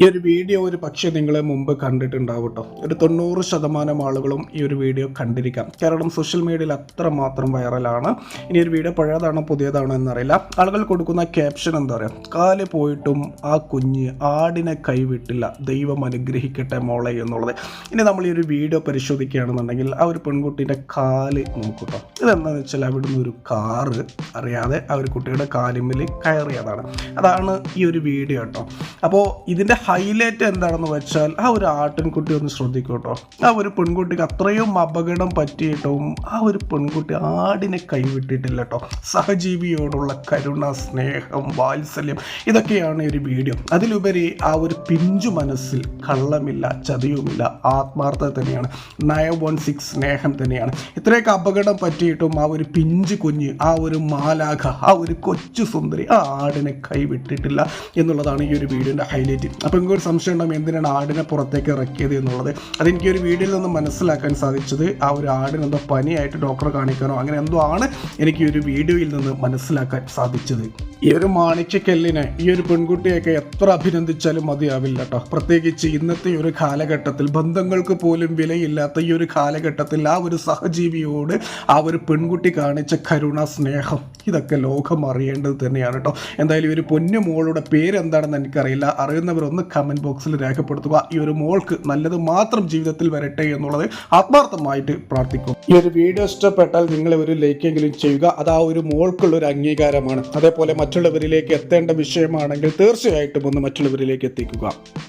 ഈ ഒരു വീഡിയോ ഒരു പക്ഷേ നിങ്ങൾ മുമ്പ് കണ്ടിട്ടുണ്ടാവും കേട്ടോ ഒരു തൊണ്ണൂറ് ശതമാനം ആളുകളും ഈ ഒരു വീഡിയോ കണ്ടിരിക്കാം. കാരണം സോഷ്യൽ മീഡിയയിൽ അത്രമാത്രം വൈറലാണ് ഇനി ഒരു വീഡിയോ പഴയതാണോ പുതിയതാണോ എന്നറിയില്ല. ആളുകൾ കൊടുക്കുന്ന ക്യാപ്ഷൻ എന്താ പറയുക കാൽ പോയിട്ടും ആ കുഞ്ഞ് ആടിനെ കൈവിട്ടില്ല. ദൈവം അനുഗ്രഹിക്കട്ടെ മോളെ എന്നുള്ളത്. ഇനി നമ്മൾ ഈ ഒരു വീഡിയോ പരിശോധിക്കുകയാണെന്നുണ്ടെങ്കിൽ ആ ഒരു പെൺകുട്ടിയുടെ കാൽ നോക്കൂട്ടോ ഇതെന്താണെന്ന് വെച്ചാൽ അവിടുന്ന് ഒരു കാറ് അറിയാതെ ആ ഒരു കുട്ടിയുടെ കാലിമ്മിൽ കയറിയതാണ്. അതാണ് ഈ ഒരു വീഡിയോ കേട്ടോ അപ്പോൾ ഇതിന്റെ ഹൈലൈറ്റ് എന്താണെന്ന് വെച്ചാൽ ആ ഒരു ആട്ടിൻകുട്ടി ഒന്ന് ശ്രദ്ധിക്കൂട്ടോ. കേട്ടോ ആ ഒരു പെൺകുട്ടിക്ക് അത്രയും അപകടം പറ്റിയിട്ടും ആ ഒരു പെൺകുട്ടി ആടിനെ കൈവിട്ടിട്ടില്ല കേട്ടോ സഹജീവിയോടുള്ള കരുണ സ്നേഹം വാത്സല്യം ഇതൊക്കെയാണ് ഒരു വീഡിയോ. അതിലുപരി ആ ഒരു പിഞ്ചു മനസ്സിൽ കള്ളമില്ല ചതിയുമില്ല ആത്മാർത്ഥത തന്നെയാണ് നയൻ വൺ സിക്സ് സ്നേഹം തന്നെയാണ്. ഇത്രയൊക്കെ അപകടം പറ്റിയിട്ടും ആ ഒരു പിഞ്ചു കുഞ്ഞ് ആ ഒരു മാലാഖ ആ ഒരു കൊച്ചു സുന്ദരി ആ ആടിനെ കൈവിട്ടിട്ടില്ല എന്നുള്ളതാണ് ഈ ഒരു വീഡിയോന്റെ ഹൈലൈറ്റ്. അപ്പോൾ നിങ്ങൾക്ക് ഒരു സംശയം ഉണ്ടാകും എന്തിനാണ് ആടിനെ പുറത്തേക്ക് ഇറക്കിയത് എന്നുള്ളത്? അതെനിക്ക് ഒരു വീഡിയോയിൽ നിന്ന് മനസ്സിലാക്കാൻ സാധിച്ചത് ആ ഒരു ആടിന് എന്തോ പനിയായിട്ട് ഡോക്ടറെ കാണിക്കാനോ അങ്ങനെ എന്തോ ആണ് എനിക്ക് ഒരു വീഡിയോയിൽ നിന്ന് മനസ്സിലാക്കാൻ സാധിച്ചത്. ഈ ഒരു മാണിക്യക്കല്ലിനെ ഈ ഒരു പെൺകുട്ടിയൊക്കെ എത്ര അഭിനന്ദിച്ചാലും മതിയാവില്ല കേട്ടോ പ്രത്യേകിച്ച് ഇന്നത്തെ ഒരു കാലഘട്ടത്തിൽ ബന്ധങ്ങൾക്ക് പോലും വിലയില്ലാത്ത ഈ ഒരു കാലഘട്ടത്തിൽ ആ ഒരു സഹജീവിയോട് ആ ഒരു പെൺകുട്ടി കാണിച്ച കരുണ സ്നേഹം ഇതൊക്കെ ലോകം അറിയേണ്ടത് തന്നെയാണ് കേട്ടോ എന്തായാലും ഒരു പൊന്നു മോളുടെ പേര് എന്താണെന്ന് എനിക്കറിയില്ല. അറിയുന്നവർ ഒന്ന് കമന്റ് ബോക്സിൽ രേഖപ്പെടുത്തുക. ഈ ഒരു മോൾക്ക് നല്ലത് മാത്രം ജീവിതത്തിൽ വരട്ടെ എന്നുള്ളത് ആത്മാർത്ഥമായിട്ട് പ്രാർത്ഥിക്കും ഈ ഒരു വീഡിയോ ഇഷ്ടപ്പെട്ടാൽ നിങ്ങൾ ഒരു ലൈക്കെങ്കിലും ചെയ്യുക. അത് ആ ഒരു മോൾക്കുള്ള ഒരു അംഗീകാരമാണ്. അതേപോലെ മറ്റുള്ളവരിലേക്ക് എത്തേണ്ട വിഷയമാണെങ്കിൽ തീർച്ചയായിട്ടും ഒന്ന് മറ്റുള്ളവരിലേക്ക് എത്തിക്കുക.